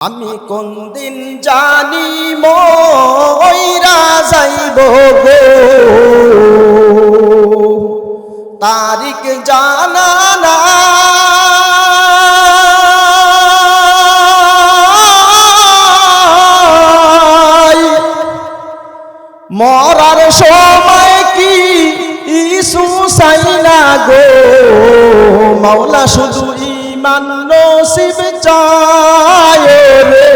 আমি কোন দিন জানি ময়রা যাইব গো তারিখ জানা না মরার সময় কি ইসু সাইনা গো? মাওলা শুধু ইমান নসিব চায়। রে,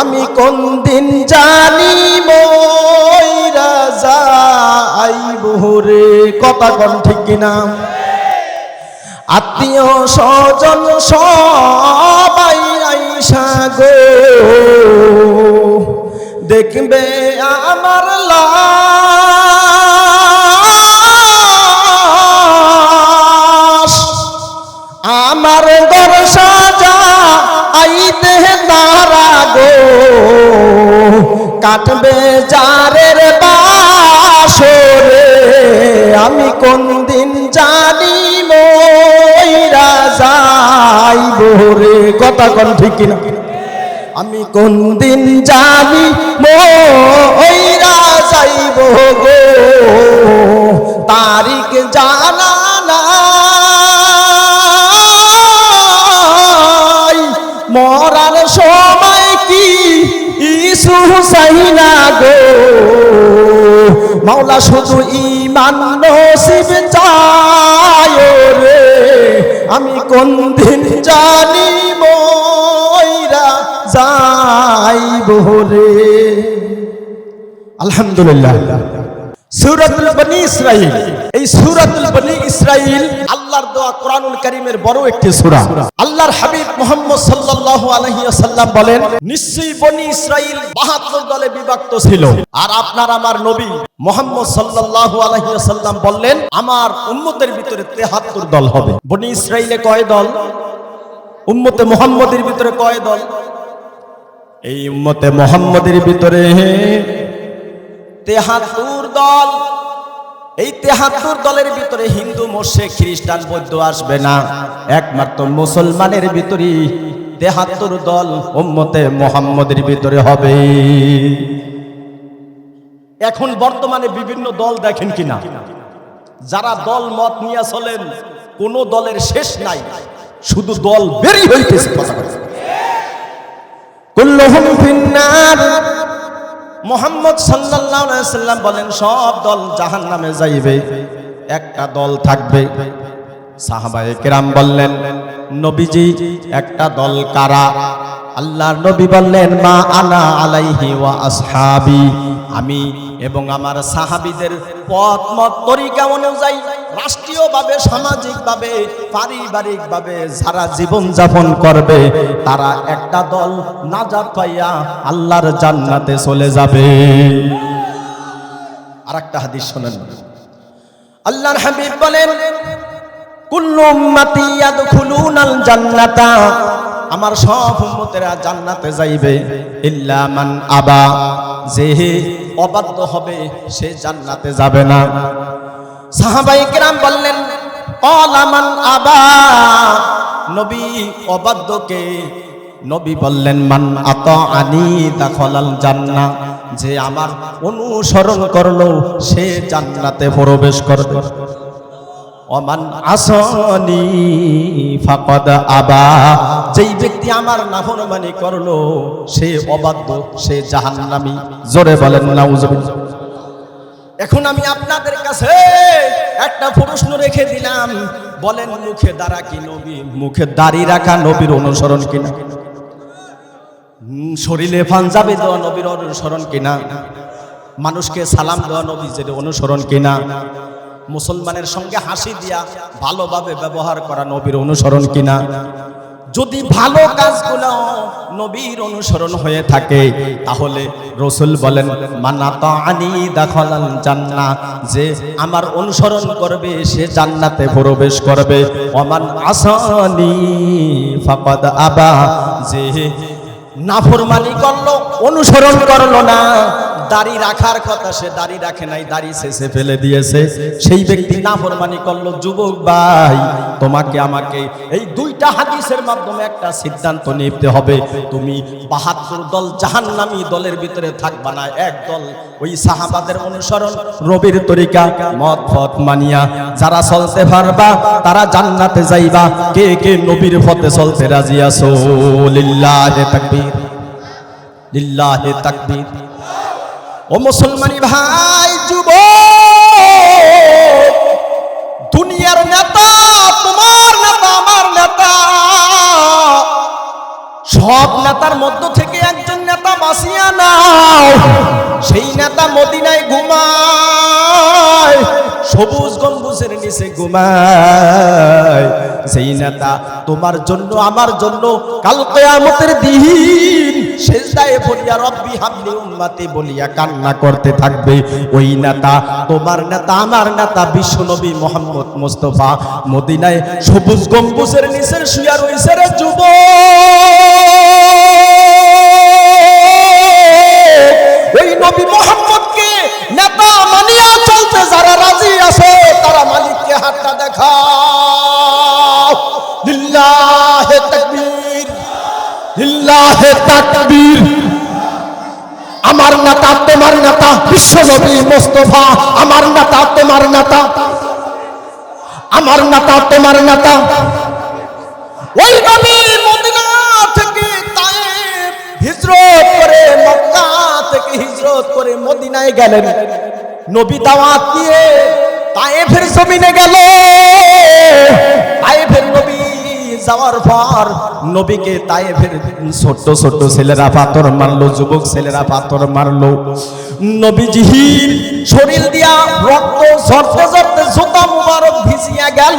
আমি কোন দিন জানি ময়রা যাইব রে, কথা কোন ঠিক কিনা? আত্মীয় স্বজন সবাই আইসা গো, দেখবে আমার কাটবে যারের বাসরে। আমি কোন দিন জানি ময়রা যাইব রে কথা কোন ঠিক কিনা? আমি কোন দিন জানি ময়রা যাইব গো তারিখ জানা মাওলা শুধু ইমান নসিব চায় রে। আমি কোন দিন জানি মইরা যাইব রে। আলহামদুলিল্লাহ। সূরাতুল বনি ইসরাইল এই সূরাতুল বনি ইসরাইল আল্লাহর দোয়া কোরআনুল কারীমের বড় একটি সূরা। আল্লাহর হাবিব মুহাম্মদ সাল্লাল্লাহু আলাইহি ওয়াসাল্লাম বলেন, নিশ্চয়ই বনি ইসরাইল 72 দলে বিভক্ত ছিল। আর আপনার আমার নবী মুহাম্মদ সাল্লাল্লাহু আলাইহি ওয়াসাল্লাম বললেন, আমার উম্মতের ভিতরে 73 দল হবে। বনি ইসরাইলে কয় দল? উম্মতে মুহাম্মদের ভিতরে কয় দল? এই উম্মতে মুহাম্মদের ভিতরে তেহাত্তর দল। এই তেহাত্তর দলের ভিতরে হিন্দু মোর্শে খ্রিস্টান, বৌদ্ধ আসবে না। একমাত্র মুসলমানের ভিতরে তেহাত্তর দল উম্মতে মোহাম্মদের ভিতরে হবে। এখন বর্তমানে বিভিন্ন দল দেখেন কিনা? যারা দল মত নিয়ে চলেন, কোন দলের শেষ নাই। শুধু দল বেরি হইতেছে। কথা মোহাম্মদ সাল্লাম বলেন, সব দল জাহান্নামে যাইবে, একটা দল থাকবে। সাহাবায়ে কেরাম বললেন, নবীজি, একটা দল কারা? আল্লাহর নবী বললেন, মা আনা আলাইহি ওয়া আসহাবি। আমি এবং আমার সাহাবীদের পথ, মত, তরিকা অনুযায়ী রাষ্ট্রীয়ভাবে, সামাজিকভাবে, পারিবারিকভাবে যারা জীবন যাপন করবে, তারা একটা দল নাজাত পাইয়া আল্লাহর জান্নাতে চলে যাবে। আর একটা হাদিস শোনেন। আল্লাহর হাবিব বলেন, কুল্লু উম্মতি ইয়াদখুলুনাল জান্নাতা। আমার সব উম্মতেরা জান্নাতে যাইবে। ইল্লা মান আবা। যে অবাধ্য হবে, সে জান্নাতে যাবে না। সাহাবাই কেরাম বললেন অলামান আবা। নবী অবাধ্যকে, নবী বললেন, মান আত আনি দাখলাল জান্না যে আমার অনুসরণ করল, সে জান্নাতে প্রবেশ করবে। অমান আসনি ফাকদ আবা। যেই ব্যক্তি আমার নাফরমানি করল, সে অবাধ্য, সে জাহান্নামী। জোরে বলেন, নাউজুবিল্লাহ। এখন আমি আপনাদের কাছে একটা প্রশ্ন রেখে দিলাম। বলেন, মুখে দ্বারা কি নবী? মুখে দাড়ি রাখা নবীর অনুসরণ কিনা? শরীরে পাঞ্জাবি দেওয়া নবীর অনুসরণ কিনা? মানুষকে সালাম দেওয়া নবীজের অনুসরণ কিনা? মুসলমানের সঙ্গে হাসি দিয়া ভালোভাবে ব্যবহার করা নবীর অনুসরণ কিনা? যদি ভালো কাজগুলো নবীর অনুসরণ হয়ে থাকে, তাহলে রসুল বলেন, মানাতা আনি দাখলাল জান্না যে আমার অনুসরণ করবে, সে জান্নাতে প্রবেশ করবে। অমান আসানি ফাকাদ আবা যে নাফরমানি করল, অনুসরণ করল না। দাড়ি রাখার কথা সে দাড়ি রাখে নাই, দাড়ি শেষে ফেলে দিয়েছে। সেই ব্যক্তি নাফরমানি করল, যুবক ভাই, তোমাকে আমাকে এই দুইটা হাদিসের মাধ্যমে একটা সিদ্ধান্ত নিতে হবে। তুমি বাহাত্তর দল জাহান্নামী দলের ভিতরে থাকবা না, এক দল। ওই সাহাবাদের অনুসরণ, রবির তরিকা মত ফত, মানিয়া। যারা চলতে পারবা, তারা জান্নাতে যাইবা। কে কে নবীর পথে চলতে রাজি আছো? লিল্লাহে তাকবীর। লিল্লাহে তাকবীর। ও মুসলমানি ভাই যুব দুনিয়ার নেতা, তোমার নেতা, আমার নেতা। সব নেতার মধ্য থেকে একজন নেতা বাঁচিয়া নাও। সেই নেতা মদিনায় ঘুমায়। সবুজ গম্বুজের নিচে ঘুমায়। সেই নেতা তোমার জন্য, আমার জন্য, কাল কেয়ামতের দিন মোহাম্মদ মোস্তফা মদিনায় সবুজ গম্বুজের নিচে শুয়া রইছে রে ওই নবী হাতটা দেখা আমার নেতা, তোমার নেতা, বিশ্বনবী মোস্তফা, আমার নেতা, তোমার নেতা, আমার নেতা, তোমার নেতা। ওই নবী থেকে হিজরত করে মদিনায় গেলেন। নবী দাওয়াত দিয়ে জমিনে গেল। নবী যাওয়ার পর নবীকে তায়েফের ছোট্ট ছোট্ট ছেলেরা পাথর মারলো, যুবক ছেলেরা পাথর মারলো। শরীর দিয়া রক্ত ঝরতে ঝরতে জোতা মুবারক ভিজিয়া গেল।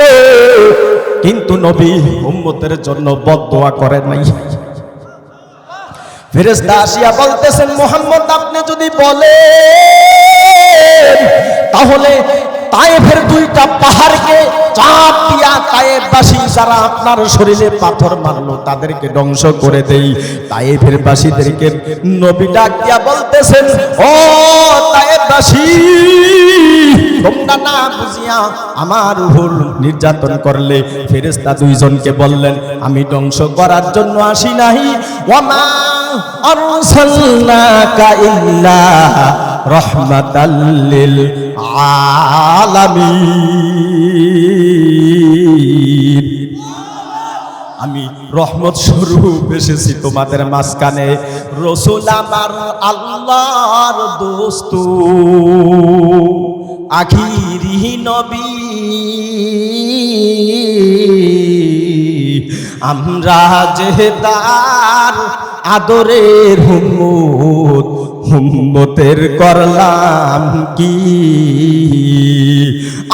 কিন্তু নবী উম্মতের জন্য বদদোয়া করে নাই। ফেরেশতা আসিয়া বলতেছেন, মোহাম্মদ, আপনি যদি বলেন, তাহলে তায়েফের দুইটা পাহাড়কে চাপ দিয়া তায়েফবাসী যারা আপনার শরীরে পাথর মারলো, তাদেরকে ধ্বংস করে দেই। তায়েফের বাসীদেরকে নবী ডাক দিয়া বলতেছেন, ও তায়েফবাসী তোমরা না বুঝিয়া আমার উপর নির্যাতন করলে? ফেরেশতা দুইজনকে বললেন, আমি ধ্বংস করার জন্য আসি নাই। ওয়ামা আরসালনাকা ইল্লা রাহমাতাল লিল আলামিন। আমি রহমত স্বরূপ এসেছি তোমাদের মাঝখানে। রসুল আমার আল্লাহর দোস্ত। আখিরি নবী। আমরা যে তার আদরের হুম্মত হুম্মতের করলাম কি?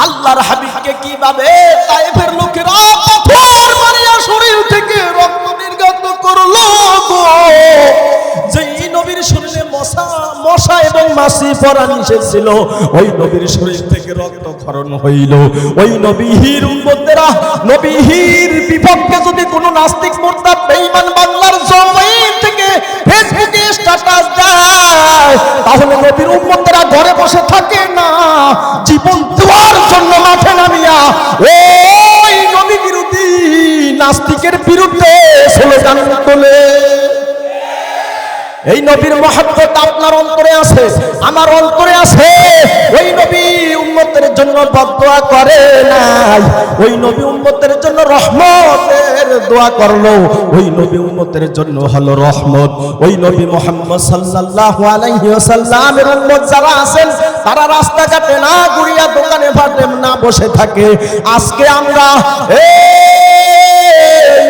আল্লাহর হাবিবকে কীভাবে তাইফের লোকেরা পাথর মারিয়া শরীর থেকে রক্ত নির্গত করল গো? ওই নবীর শরীর থেকে রক্ত হইল। ওই নবীর উম্মতেরা, নবীর বিপক্ষে যদি কোনো নাস্তিক মোর্তাব বেঈমান বাংলার জমিন থেকে দেয় তাহলে নবীর উম্মতেরা ঘরে বসে থাকে না। জীবন জন্য মাঠে নামিয়া নবী বিরোধী নাস্তিকের বিরুদ্ধে স্লোগান তোলে। এই নবীর মহাব্বত আপনার অন্তরে আছে, আমার অন্তরে আছে। ওই নবী জন্য বদদোয়া করে নাই। ওই নবী উম্মতের জন্য রহমতের দোয়া করল। ওই নবী উম্মতের জন্য হলো রহমত। ওই নবী মোহাম্মদ সাল্লাল্লাহু আলাইহি ওয়াসাল্লামের উম্মত যারা আছেন, তারা রাস্তাঘাটে না ঘুরিয়া দোকানে ফাটে না বসে থাকে। আজকে আমরা এই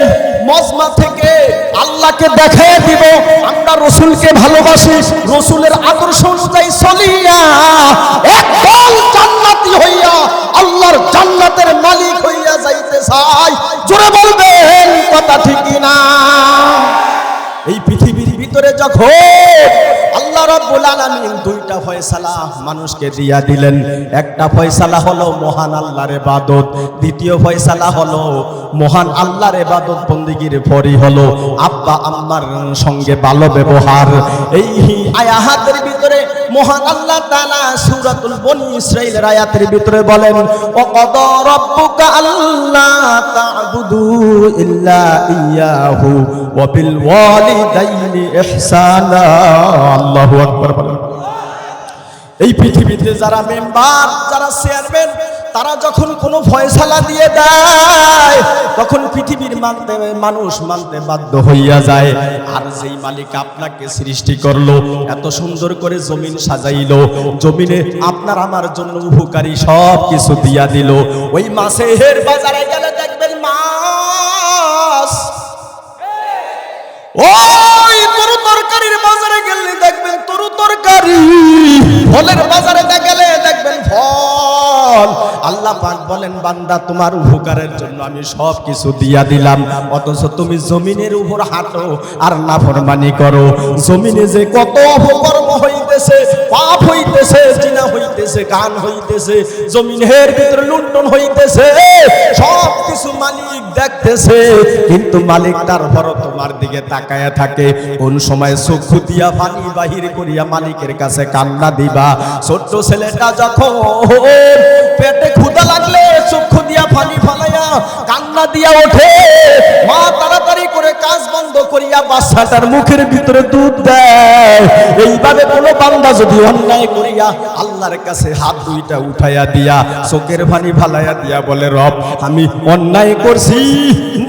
মজমা থেকে আল্লাহকে দেখায় দিব। আমরা রসুলকে ভালোবাসি, রসুলের আদর্শ অনুযায়ী চলিয়া একদল জান্নাতি হইয়া আল্লাহর জান্নাতের মালিক হইয়া যাইতে চাই। জোরে বলবেন কথা ঠিকই না। ভিতরে যখন আল্লাহ রাব্বুল আলামিন দুইটা ফয়সালা মানুষকে দিয়া দিলেন, একটা ফয়সালা হলো মহান আল্লাহর ইবাদত, দ্বিতীয় ফয়সালা হলো মহান আল্লাহর ইবাদত বন্দিগির পরই হলো আব্বা আম্মার সঙ্গে ভালো ব্যবহার। এই আয়াতের ভিতরে মহান আল্লাহ তাআলা সূরাতুল বনি ইসরাঈলের আয়াতের ভিতরে বলেন ও কদ রব্বুকা আল্লাহ তা'বুদু ইল্লা ইয়াহু। এই পৃথিবীতে যারা মেম্বার, যারা চেয়ারম্যান, তারা যখন কোনো ফয়সালা দিয়ে দেয়, তখন পৃথিবীর মানতে মানুষ মানতে বাধ্য হইয়া যায়। আর যেই মালিক আপনাকে সৃষ্টি করল, এত সুন্দর করে জমিন সাজাইলো, জমিনে আপনার আমার জন্য উপকারী সব কিছু দিয়া দিল। ওই মাছের বাজারে গেলে ওই তরু তরকারির বাজারে গেলে দেখবেন তরু তরকারি। ফলের বাজারে দেখবেন ফল। আল্লাহ পাক বলেন, বান্দা, তোমার উপকারের জন্য আমি সব কিছু দিয়া দিলাম। অথচ তুমি জমিনের উপর হাঁটো আর নাফরমানি করো। জমিনে যে কত অপকর্ম হইতেছে পাপ হইতেছে, জিনা হইতেছে, গান হইতেছে, জমিনের ভিতরে লুণ্ঠন হইতেছে সব কিছু মালিক দেখতেছে, কিন্তু মালিক তারপরও তোমার দিকে তাকায়া থাকে। কোন সময় চক্ষু দিয়া পানি বাহির করিয়া মালিকের কাছে কান্না দিবা। ছোট্ট ছেলেটা যখন পেটে ক্ষুদা লাগলে চক্ষু দিয়া পানি ফালাইয়া কান্না দিয়া ওঠে, মা তাড়াতাড়ি করে কাজ বন্ধ করিয়া বাচ্চাটার মুখের ভিতরে দুধ দেয়। এইভাবে কোনো বান্দা যদি অন্যায় করিয়া আল্লাহর কাছে হাত দুইটা উঠাইয়া দিয়া চোখের পানি ফালাইয়া দিয়া বলে, রব, আমি অন্যায় করছি,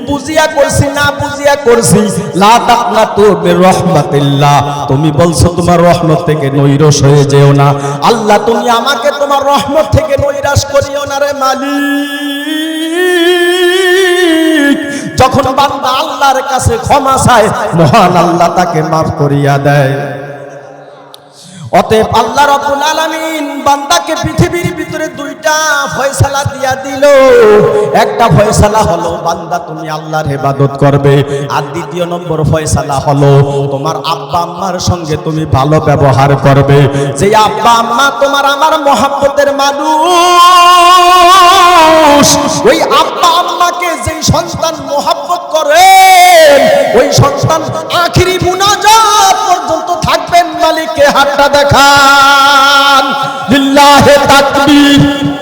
বুঝিয়া করছি না বুঝিয়া করছি, লা তাকনা তো রহমাতিল্লাহ তুমি বলছো তোমার রহমত থেকে নৈরস হয়ে যেও না। আল্লাহ, তুমি আমাকে তোমার রহমত থেকে নৈরাশ করিও না রে মালিক। যখন বান্দা আল্লাহর কাছে ক্ষমা চায়, মহান আল্লাহ তাকে মাফ করিয়া দেয়। অতএব আল্লাহ রাব্বুল আলামিন বান্দাকে পৃথিবীর ভিতরে দুইটা ফয়সালা দিয়া দিল। একটা ফয়সালা হলো, বান্দা তুমি আল্লাহর ইবাদত করবে। আর দ্বিতীয় নম্বর ফয়সালা হলো, তোমার আব্বা আম্মার সঙ্গে তুমি ভালো ব্যবহার করবে। যে আব্বা আম্মা তোমার আমার মহাব্বতের মানুষ, ওই আব্বা আম্মাকে যেই সন্তান মহাব্বত করে ওই সন্তান আখিরি মুনাজাত পর্যন্ত থাকবেন মালিককে হাতটা দেখান। লিল্লাহে তাকবীর।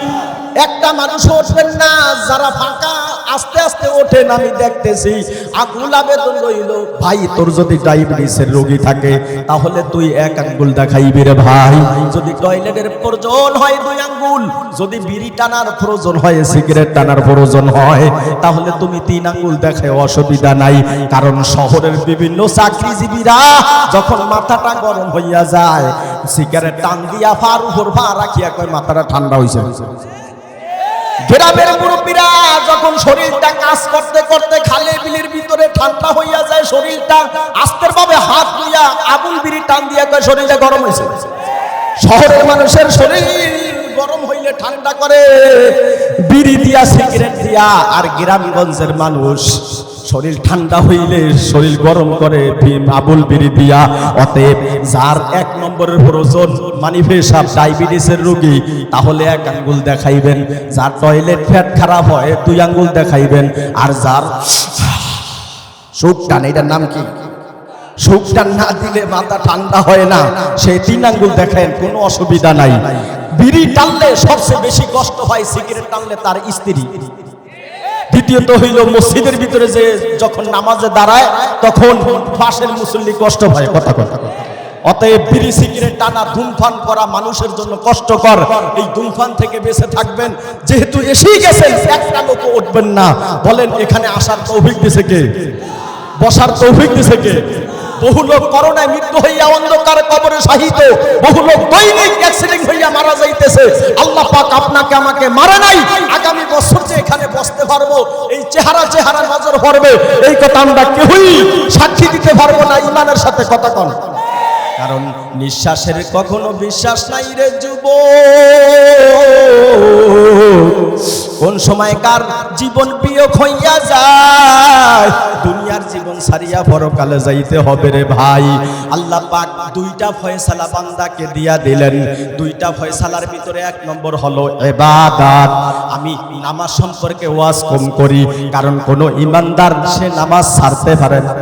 একটা মানুষ উঠবেন না, যারা ফাঁকা, আস্তে আস্তে ওঠেন, আমি দেখতেছি। আকুল আবেদন রইল, ভাই, তোর যদি ডায়াবেটিসের রোগী থাকে, তাহলে তুই এক আঙ্গুল দেখাইবি রে ভাই। যদি টয়লেটের প্রয়োজন হয় দুই আঙ্গুল, যদি বিড়ি টানার প্রয়োজন হয়, সিগারেট টানার প্রয়োজন হয়, তাহলে তুমি তিন আঙ্গুল দেখে অসুবিধা নাই। কারণ শহরের বিভিন্ন চাকরিজীবীরা যখন মাথাটা গরম হইয়া যায়, সিগারেট টান দিয়া ফার উপর ফা রাখিয়া কয়, মাথাটা ঠান্ডা হইছে। গ্রামের মুরব্বীরা যখন শরীরটা কাজ করতে করতে খালে বিলের ভিতরে ঠান্ডা হইয়া যায়, শরীরটা আস্তের ভাবে হাত দিয়া আগুন বিড়ি টান দিয়া কয় শরীরটা গরম হয়েছে শহরের মানুষের শরীর গরম হইলে ঠান্ডা করে। বিড়ি দিয়া, সিগারেট দিয়া, আর গ্রামগঞ্জের মানুষ শরীর ঠান্ডা হইলে শরীর গরম করে আবুল বিড়ি দিয়া। অতএব যার এক নম্বরের প্রয়োজন, মানি পেশাব, ডায়াবেটিসের রোগী, তাহলে এক আঙ্গুল দেখাইবেন। যার টয়লেট ফ্যাট খারাপ হয়, দুই আঙ্গুল দেখাইবেন। আর যার সুখ টান এটার নাম কি? সুখটা না দিলে মাথা ঠান্ডা হয় না। সে তিন আঙ্গুল দেখেন, কোনো অসুবিধা নাই। বিড়ি টানলে সবচেয়ে বেশি কষ্ট হয়, সিগারেট টানলে তার স্ত্রী। দ্বিতীয়ত হইল মসজিদের ভিতরে যে যখন নামাজে দাঁড়ায়, তখন ফাঁসের মুসল্লি কষ্ট হয় কথা কথা। অতএব বিড়ি, সিগারেট, টানা ধূমফান করা মানুষের জন্য কষ্টকর। এই ধূমফান থেকে বেঁচে থাকবেন। যেহেতু এসেই গেছেন, একটা লোক উঠবেন না। বলেন, এখানে আসার তৌফিক দিছে কে? বসার তৌফিক দিছে কে? বহু লোক করোনায় মৃত্যু হইয়া অন্ধকার কবরে সাহিত বহু লোক দৈনিক অ্যাক্সিডেন্ট হইয়া মারা যাইতেছে। আল্লাহ পাক আপনাকে আমাকে মারে নাই। আগামী বছর যে এখানে বসতে পারব, এই চেহারা চেহারা নজর পড়বে। এই কথা আমরা কেউই সাক্ষী দিতে পারব না, ইমানের সাথে কথা কন। কারণ নিঃশ্বাসের কখনো বিশ্বাস নাই রে যুব কোন সময় কার জীবন প্রিয় হইয়া যায়, দুনিয়ার জীবন সারিয়া পরকালে যাইতে হবে রে ভাই। আল্লাহ পাক দুইটা ফয়সালা বান্দাকে দিয়া দিলেন। দুইটা ফয়সালার ভিতরে এক নম্বর হলো এবাদাত। আমি নামাজ সম্পর্কে ওয়াজ কম করি, কারণ কোন ইমানদার সে নামাজ ছাড়তে পারে না।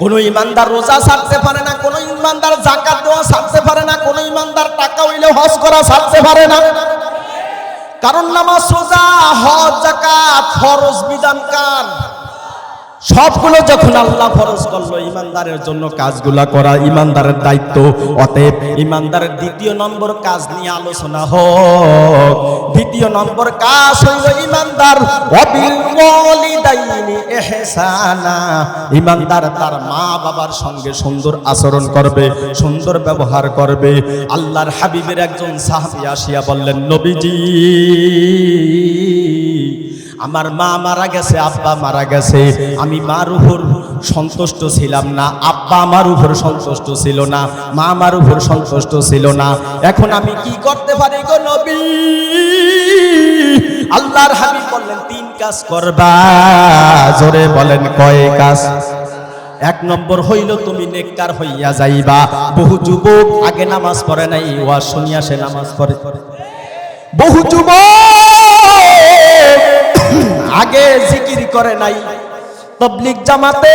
কোন ইমানদার রোজা ছাড়তে পারে না কোন ইমানদার জাকাত দেওয়া ছাড়তে পারে না, কোন ইমানদার টাকা হইলে হজ করা ছাড়তে পারে না। কারণ নামাজ সোজা হজ, জাকাত, ফরজ, বিধান কার সবগুলো যখন আল্লাহ ফরজ করল, ইমানদারের জন্য কাজগুলা করা ইমানদারের দায়িত্ব। অতএব ইমানদারের দ্বিতীয় নম্বর কাজ নিয়ে আলোচনা হোক। দ্বিতীয় নম্বর কাজ হইল ইমানদার। ইমানদার তার মা বাবার সঙ্গে সুন্দর আচরণ করবে, সুন্দর ব্যবহার করবে। আল্লাহর হাবিবের একজন সাহাবী আসিয়া বললেন, নবীজি আমার মা মারা গেছে, আব্বা মারা গেছে। আমি মার উপর সন্তুষ্ট ছিলাম না, আব্বা আমার উপর সন্তুষ্ট ছিল না, মা আমার উপর সন্তুষ্ট ছিল না। এখন আমি কি করতে পারি গো নবী? আল্লাহর হাবিব বললেন, তিন কাজ করবা। জোরে বলেন, কয় কাজ? এক নম্বর হইল তুমি নেককার হইয়া যাইবা। বহু যুবক আগে নামাজ পড়ে নাই, ওয়াজ শুনিয়া সে নামাজ পড়ে। বহু যুবক আগে জিকির করে নাই। তবলিক জামাতে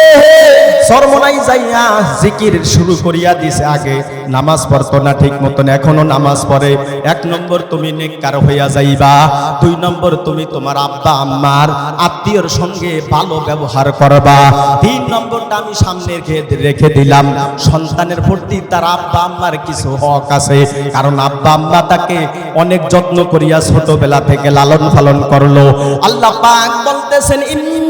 সরমনাই যাইয়া জিকির শুরু করিয়া দিছে আগে। নামাজ পড়তো না ঠিক মতন, এখনও নামাজ পড়ে। এক নম্বর তুমি নেককার হইয়া যাইবা, দুই নম্বর তুমি তোমার আব্বা, আম্মার আত্মীয়র সঙ্গে ভালো ব্যবহার করবা। তিন নম্বরটা আমি সামনে রেখে- দিলাম। সন্তানের প্রতি তার আব্বা, আম্মার কিছু হক আছে। কারণ আব্বা, আম্মা তাকে অনেক যত্ন করিয়া ছোটবেলা থেকে লালন পালন করল। আল্লাহ পাক বলতেছেন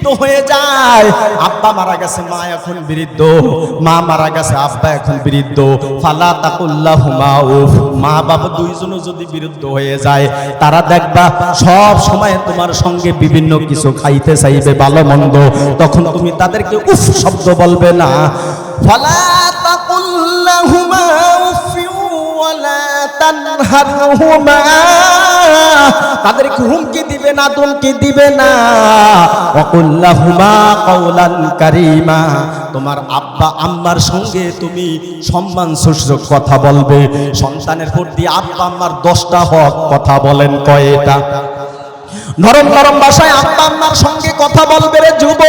বৃদ্ধ হয়ে যায়। আব্বা মারা গেছে, মা এখন বৃদ্ধ। মা মারা গেছে, আব্বা এখন বৃদ্ধ। ফালা তাকুল্লাহুমা উফ। মা বাবা দুইজনও যদি বিরুদ্ধ হয়ে যায়, তারা দেখবা সব সময় তোমার সঙ্গে বিভিন্ন কিছু খাইতে চাইবে, ভালো মন্দ। তখন তুমি তাদেরকে উফ শব্দ বলবে না। ফালা তাকুল্লাহুমা উফ ওয়ালা তাদেরকে হুমকি দিবে না দিবে না। তোমার আব্বা আম্মার সঙ্গে তুমি সম্মান কথা বলবে। সন্তানের প্রতি আব্বা আম্মার দশটা হক কথা বলেন নরম নরম আব্বা আম্মার সঙ্গে কথা বলবে রে যুব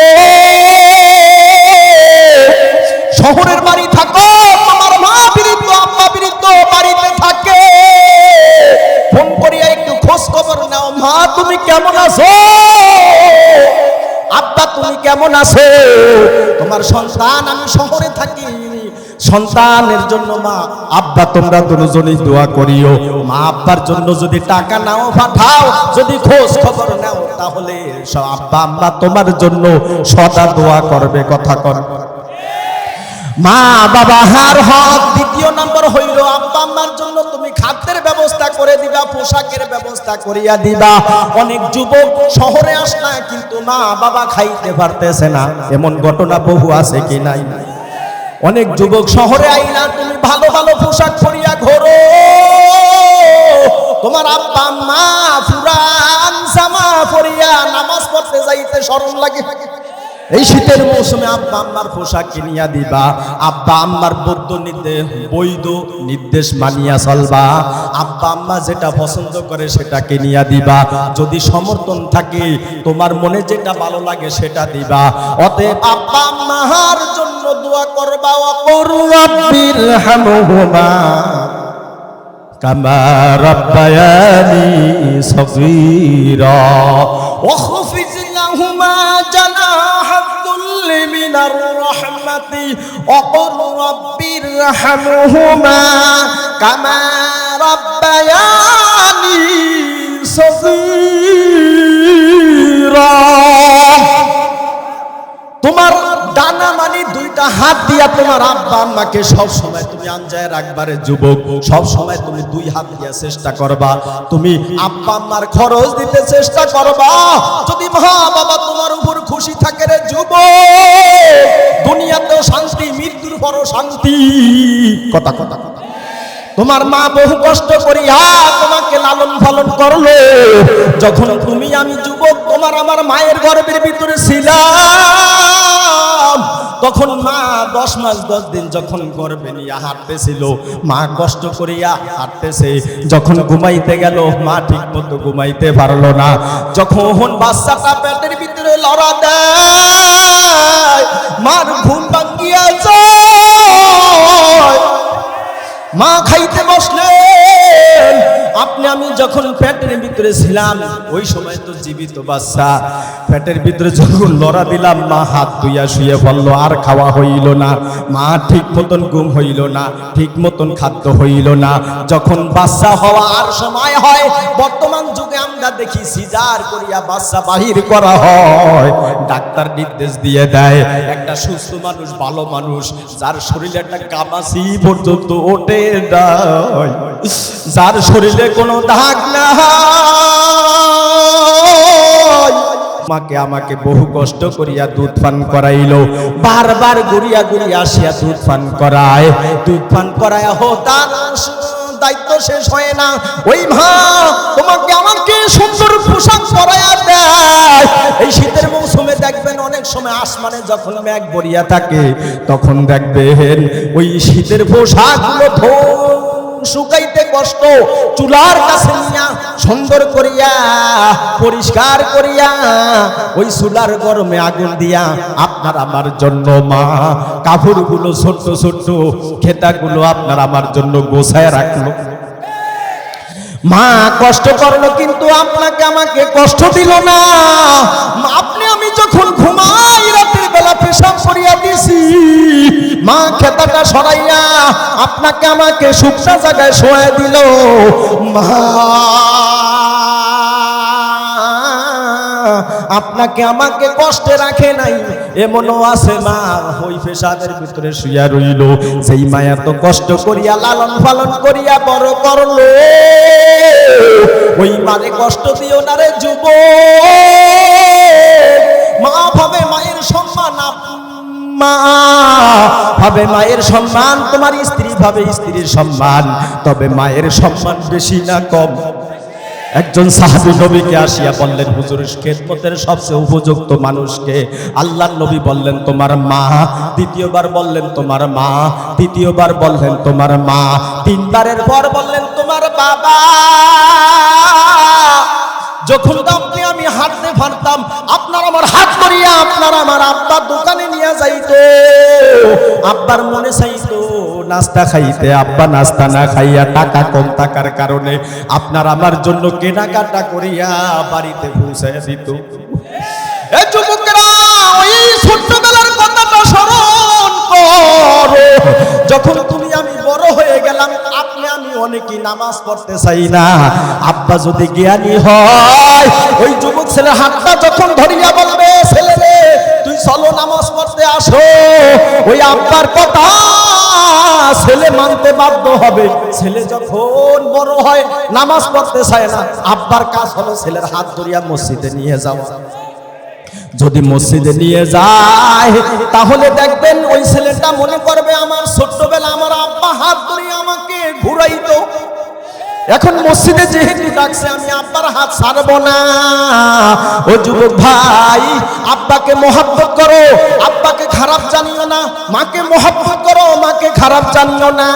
শহরের বাড়ি থাকো, তোমার মা বিরুদ্ধ আব্বা বিরুদ্ধ বাড়িতে থাকে। ফোন করিয়া একটু খোঁজ খবর নাও। মা, তুমি কেমন আছো? আব্বা, তুমি কেমন আছো? তোমার সন্তান, আমি শহরে থাকি। সন্তানের জন্য, মা, আব্বা, তোমরা দুজনেই দোয়া করিও। মা, আব্বার জন্য যদি টাকা নাও পাঠাও, যদি খোঁজ খবর নাও, তাহলে আব্বা, আম্মা তোমার জন্য সদা দোয়া করবে, কথা কর মা বাবা হার হক। দ্বিতীয় নম্বর হইল আব্বা আম্মার জন্য তুমি খাদ্যের ব্যবস্থা করে দিবা পোশাকের ব্যবস্থা করিয়া দিবা। অনেক যুবক শহরে আসলা কিন্তু মা বাবা খাইতে পারতেছে না। এমন ঘটনা বহু আছে কি নাই? অনেক যুবক শহরে আইলা তুমি ভালো ভালো পোশাক পরিয়া ঘোরো। তোমার আব্বা মা ফুরান জামা পরিয়া নামাজ পড়তে যাইতে শরম লাগে। এই শীতের মৌসুমে আব্বা আম্মার পোশাক কিনিয়া দিবা। আব্বা আম্মার বৈধ নির্দেশ বৈধ নির্দেশ মানিয়া চলবা। আব্বা আম্মা যেটা পছন্দ করে সেটা কিনিয়া দিবা। যদি সমর্থন থাকে, তোমার মনে যেটা ভালো লাগে সেটা দিবা। অতএব আব্বা আম্মার জন্য দোয়া করবা ও করুয়াব্বির হামুহুমা কামা রাব্বায়ানি সগীরা। ও খুফিজ ইন্নহুম জনাহুল মিনার রহমতি অপর রব্বির রহমহুমা কামা রব্বায়ানি সগীরা তোমার ডানা মানি দুইটা হাত দিয়া তোমার আব্বা আম্মাকে সব সময় তুমি আঞ্জায় রাখবারে যুবক। সব সময় তুমি দুই হাত দিয়া চেষ্টা করবা। তুমি আব্বা আম্মার খরচ দিতে চেষ্টা করবা। যদি মা বাবা তোমার উপর খুশি থাকে রে যুবক, দুনিয়াতেও শান্তি, মৃত্যুর পরও শান্তি। কথা কথা কথা। তোমার মা বহু কষ্ট করিয়া তোমাকে লালন পালন করল। যখন তুমি আমি যুবক, তোমার আমার মায়ের গর্ভের ভিতরে ছিলাম তখন মা দশ মাস, দশ দিন যখন গর্ভে নিয়ে হাঁটতেছিল, মা কষ্ট করিয়া হাঁটতেছে। যখন ঘুমাইতে গেল, মা ঠিক মতো ঘুমাইতে পারল না। যখন বাচ্চাটা পেটের ভিতরে লড়া দেয়, মার ঘুম ভাঙ্গিয়া যায়। মা খাইতে বসলেন। আপনি, আমি যখন পেটের ভিতরে ছিলাম, ওই সময় তো জীবিত বাচ্চা। পেটের ভিতরে যখন লড়া দিলাম, মা হাত ধুইয়া শুয়ে পড়ল আর খাওয়া হইল না। মা ঠিক মতন ঘুম হইল না, ঠিক মতন খাদ্য হইল না। যখন বাচ্চা হওয়ার সময় হয়, বর্তমান যুগে আমরা দেখি সিজার করিয়া বাচ্চা বাহির করা হয়। ডাক্তার নির্দেশ দিয়ে দেয়, একটা সুস্থ মানুষ, ভালো মানুষ, যার শরীরে একটা কামাসি পর্যন্ত ওঠে নাই। যার শরীরে কোনো দাগ না মাকে আমাকে বহু কষ্ট করিয়া দুধ পান করাইলো। বারবার গুড়িয়া গুড়িয়া আসিয়া দুধ পান করায়। দুধ পান করায় হো তার দায়িত্ব শেষ হয় না। ওই মা, তোমাকে আমাকে সুন্দর পোশাক পরাইয়া দেয়? এই শীতের মৌসুমে দেখবেন অনেক সময় আসমানে যখন মেঘ বরিয়া থাকে, তখন দেখবেন ওই শীতের পোশাকগুলো ধো শুকাইতে কষ্ট, চুলার কাছে নিয়া সুন্দর করিয়া, পরিষ্কার করিয়া ওই চুলার গরমে আগুন দিয়া আপনার আমার জন্য মা, কাপড়গুলো ছোট্ট ছোট্ট, খেতাগুলো আপনার আমার জন্য গোছায় রাখল। মা কষ্ট করল, কিন্তু আপনাকে আমাকে কষ্ট দিল না। আপনি আমি যখন ঘুমাই রাতের বেলা পেশাব করিয়া দিছি মা খেতাটা সরাইয়া আপনাকে আমাকে শুকনা জায়গায় শোয়া দিল। মা, আপনাকে আমাকে কষ্টে রাখে নাই, এমনও আছে মা। ওই পেশাদের ভিতরে শুয়া রইল। সেই মায়া তো কষ্ট করিয়া, লালন পালন করিয়া বড় করল। ওই মারে কষ্ট দিও না রে যুব মা ভাবে মায়ের সম্মান মা। মায়ের সম্মান, তোমার স্ত্রী ভাবে স্ত্রীর সম্মান। তবে মায়ের সম্মান বেশি না কম। একজন সাহাবী নবীকে আসিয়া বললেন, হুজুর, খেদমতের সবচেয়ে উপযুক্ত মানুষকে? আল্লাহর নবী বললেন, তোমার মা। দ্বিতীয়বার বললেন, তোমার মা। তৃতীয়বার বললেন, তোমার মা। তিনবারের পর বললেন, তোমার বাবা। যখন আমি হাঁটতে পারতাম। আপনার আমার হাত করিয়া আপনার আমার আব্বার দোকানে নিয়ে যাইতো। আব্বার মনে চাইতো, নাস্তা খাইতে, আব্বা নাস্তা না খাইয়া টাকা কম থাকার কারণে আপনার আমার জন্য কেনাকাটা করিয়া বাড়িতে পৌঁছায় দিত। এ ছোট্টবেলার কথাটা স্মরণ করো। যখন তুমি আমি বড় হয়ে গেলাম, আপনি আমি অনেকেই নামাজ পড়তে চাই না। আব্বা যদি জ্ঞানী হয়, ওই যুবক ছেলের হাতটা যখন ধরিয়া বলবে, ছেলে তুই চলো নামাজ পড়তে আসো। ওই আব্বার কথা ছেলে মানতে বাধ্য হবে। ছেলে যখন বড় হয়, নামাজ পড়তে চায় না, আব্বার কাজ হলো ছেলের হাত ধরিয়া মসজিদে নিয়ে যাওয়া। যদি মসজিদে নিয়ে যায়, তাহলে দেখবেন ওই ছেলেটা মনে করবে আমার ছোট্টবেলা আমার আব্বা হাত ধরে আমাকে ঘুরাইতো। এখন মসজিদে যেহেতু ডাকছে, আমি আব্বার হাত ছাড়বো না। ও যুবক ভাই, আব্বাকে মহাব্বত করো। আব্বাকে খারাপ জানিও না, মাকে মহাব্বত করো, মাকে খারাপ জানিও না।